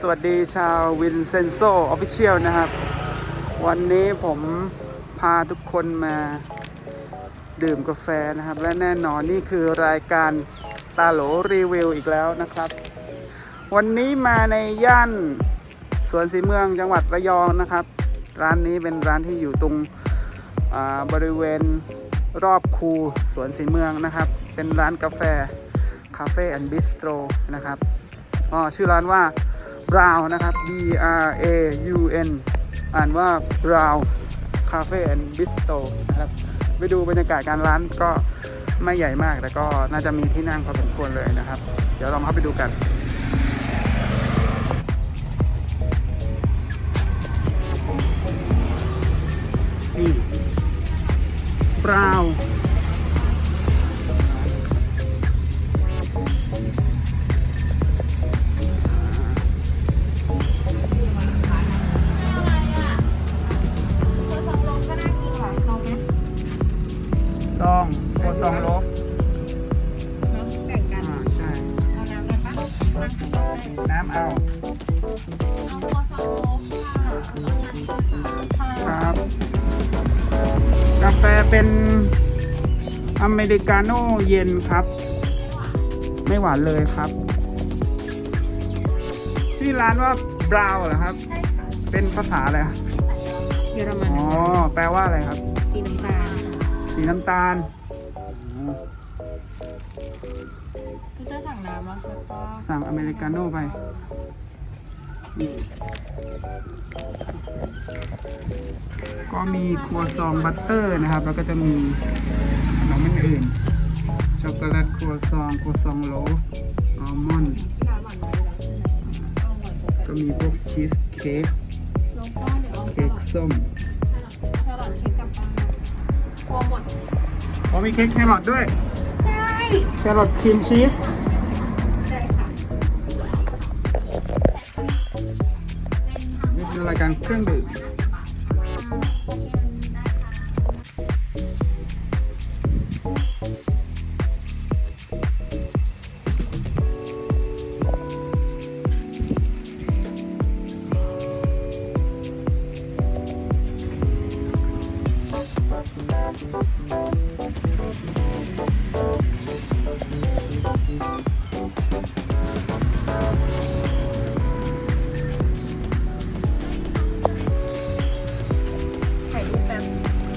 สวัสดีชาววินเซนโซออฟฟิเชียลนะครับ วันนี้ผมพาทุกคนมาดื่มกาแฟนะครับ และแน่นอนนี่คือรายการตาโหลรีวิวอีกแล้วนะครับ วันนี้มาในย่านสวนสีเมืองจังหวัดระยองนะครับ ร้านนี้เป็นร้านที่อยู่ตรงบริเวณรอบคูสวนสีเมืองนะครับ เป็นร้านกาแฟคาเฟ่แอนด์บิสโตรนะครับ อ๋อชื่อร้านว่า Brown นะครับ B R A U N อ่านว่า Brown Cafe and Bistro นะครับไปดูบรรยากาศการร้านก็ไม่ใหญ่มาก แต่ก็น่าจะมีที่นั่งพอสมควรเลยนะครับ เดี๋ยวลองเข้าไปดูกัน ค่ะครับ กาแฟเป็นอเมริกาโน่เย็นครับ ไม่หวานเลยครับ ชื่อร้านว่า Brown เหรอครับใช่ค่ะเป็นภาษาอะไรครับเยอรมันอ๋อ แปลว่าอะไรครับ สีน้ำตาลสีน้ำตาลอ๋อคือจะสั่งน้ำแล้วใช่ปะสั่งอเมริกาโน่ไปนี่ ก็มีครัวซองบัตเตอร์นะครับ แล้วก็จะมีขนมอื่นๆช็อกโกแลตครัวซองครัวซองโลฟอัลมอนด์น้ำหวานไหมเอาหวานปกก็มีพวกชีสเค้กลงก็เดี๋ยวเอาแคเค้กรอทส้มแครอทเค้กกับปังกลัวหมดอ๋อมีเค้กแครอทด้วย ใช่ แครอทครีมชีส นี่คือรายการเครื่องดื่ม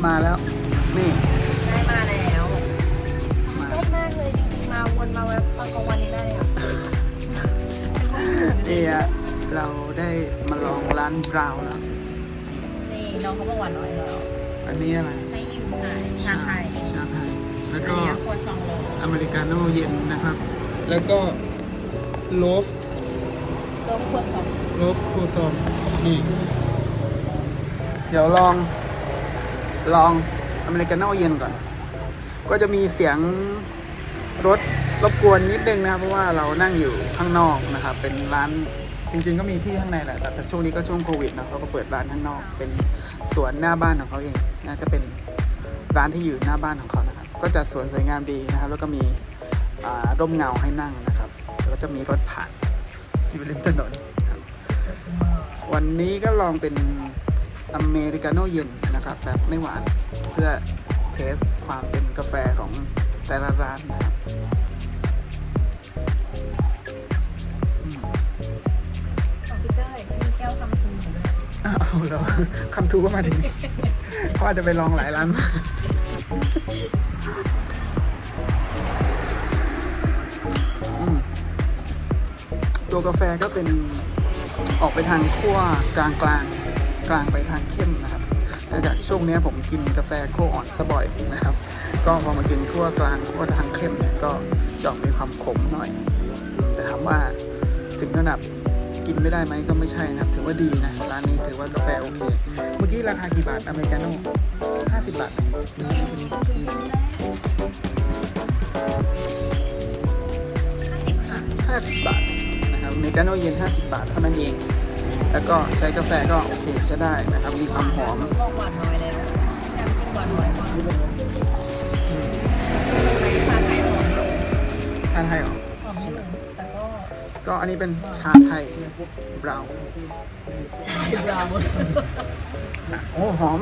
มาแล้ว นี่ได้มาแล้วมาชอบมากเลยจริงๆมาวนมาแวบตอนกลางวันนี้ได้เลยค่ะนี่อะเราได้มาลองร้านบราวน์แล้ว นี่น้องเขาบอกหวานน้อยแล้ว อันนี้อะไร ให้ยืมหน่อยชาไทยชาไทย แล้วอันก็นี้ครัวซองโลอเมริกาโน่เย็นนะครับ แล้วก็โลฟโลครัวซองโลฟครูซองนี่ เดี๋ยวลอง ลองอเมริกาโน่เย็นก่อน ก็จะมีเสียงรถรบกวนนิดนึงนะครับ เพราะว่าเรานั่งอยู่ข้างนอกนะครับ เป็นร้านจริงๆก็มีที่ข้างในแหละแต่แต่ช่วงนี้ก็ช่วงโควิดนะเขาก็เปิดร้านข้างนอก เป็นสวนหน้าบ้านของเขาเองน่าจะเป็นร้านที่อยู่หน้าบ้านของเขานะครับ ก็จัดสวนสวยงามดีนะครับ แล้วก็มีอ่าร่มเงาให้นั่งนะครับ แล้วก็จะมีรถผ่านอยู่ริมถนนครับวันนี้ก็ลองเป็น อเมริกาโน่เย็นนะครับแบบไม่หวานเพื่อเทสความเป็นกาแฟของแต่ละร้านนะครับอืมของพี่เต้ยมีแก้วคำพูนด้วยอ้าวเหรอคำทูก็มาถึงเขาอาจจะไปลองหลายร้านมาอืมตัวกาแฟก็เป็นออกไปทางขั้วกลางกลางๆก ลางไปทางเข้มนะครับเนื่จากช่วงนี้ผมกินกาแฟขั้วอ่อนซะบ่อยนะครับ ก็พอมากินขั้วกลางขั้วทางเข้มก็จะมีความขมหน่อย แต่ถามว่าถึงขนาดกินไม่ได้ไหมก็ไม่ใช่นะครับ ถือว่าดีนะร้านนี้ถือว่ากาแฟโอเค เมื่อกี้ราคากี่บาทอเมริกาโน่50 บาทห้าสิบค่ะ50 บาทนะครับอเมริกาโน่เย็น 50 บาทเท่านั้นเอง แล้วก็ใช้กาแฟก็โอเคใช้ได้นะครับมีความหอมบอกหวานน้อยเลยนะแอมกินหวานน้อยกว่าไปชาไทยหอมทานไทยเหรอหอมไม่ถึงแต่ก็ก็อันนี้เป็นชาไทยบราวน์เราอะโอ้หอม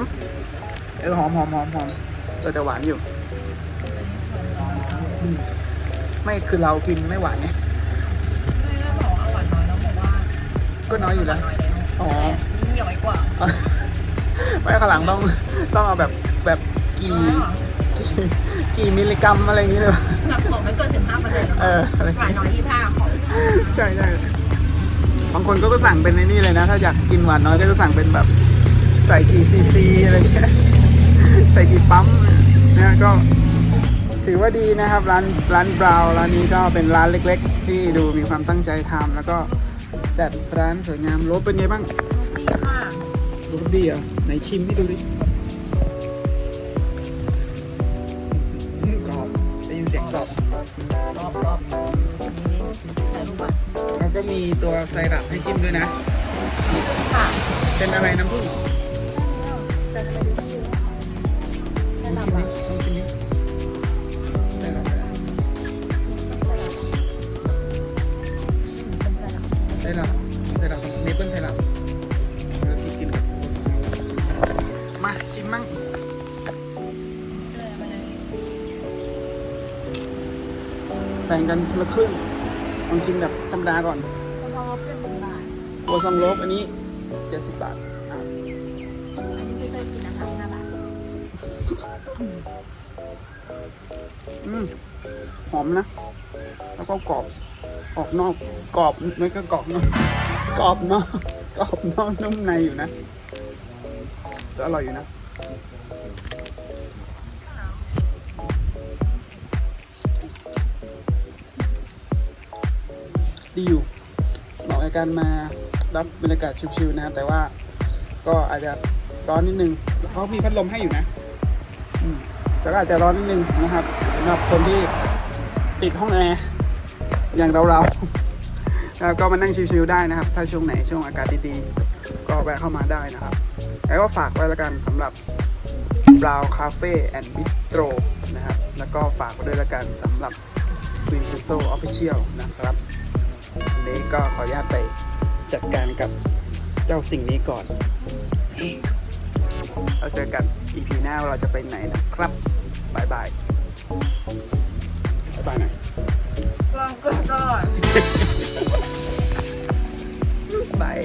เออหอมหอมหอมหอมเออแต่หวานอยู่อืมไม่คือเรากินไม่หวานไงไก็น้อยอยู่หวาแล้วนน้อยแล้ว อ๋อแต่ยิ่งน้อยกว่าไม่ข้างหลังต้องต้องเอาแบบแบบกี่กี่กี่มิลลิกรัมอะไรอย่างนี้เลยนับของไม่เกินสิบห้าเปอร์เซ็นต์เอออะไรหวานน้อยยี่ห้าของใช่ใช่บางคนก็ก็สั่งเป็นในนี่เลยนะ ถ้าอยากกินหวานน้อยก็จะสั่งเป็นแบบใส่กี่ซีซีอะไรเงี้ยใส่กี่ปั๊มเนี่ยก็ถือว่าดีนะครับ ร้านร้านบราวน์ร้านนี้ก็เป็นร้านเล็ก ๆ ที่ดูมีความตั้งใจทำแล้วก็ จัดร้านสวยงามรถเป็นไงบ้างค่ะรสดีเหรอะไหนชิมให้ดูดิอืมกรอบได้ยินเสียงกรอบรอบรอบนี่ใช้ลูกบอลแล้วก็มีตัวไซรัปให้จิ้มด้วยนะค่ะเป็นอะไรน้ำผึ้ง แบ่งกันคนละครึ่งลองชิมแบบธรรมดาก่อนพอเกินหนึ่งบาทตัวซองโลบอันนี้ 70 บาทอะอันนี้เคยกินนะคะห้าบาทอืมหอมนะ แล้วก็กรอบออกนอกกรอบไม่ก็กรอบนอกกรอบนอกกรอบนอกนุ่มในอยู่นะก็อร่อยอยู่นะ ดีอยู่เหมาะกับการมารับบรรยากาศชิลๆนะครับแต่ว่าก็อาจจะร้อนนิดนึงเขามีพัดลมให้อยู่นะอืมแต่ก็อาจจะร้อนนิดนึงนะครับสำหรับคนที่ติดห้องแอร์อย่างเราๆแล้วก็มานั่งชิลๆได้นะครับ ถ้าช่วงไหนช่วงอากาศดีๆ ก็แวะเข้ามาได้นะครับ แล้วก็ฝากไว้แล้วกันสำหรับ Brown Cafe and Bistro นะครับ แล้วก็ฝากไว้ด้วยแล้วกันสำหรับ Vincenzo Official นะครับ นนี้ก็ขออนุญาตไปจัดการกับเจ้าสิ่งนี้ก่อน เราเจอกัน EP หน้าว่าเราจะไปไหนนะครับบายบายบายบายหน่อยลองก่อนบาย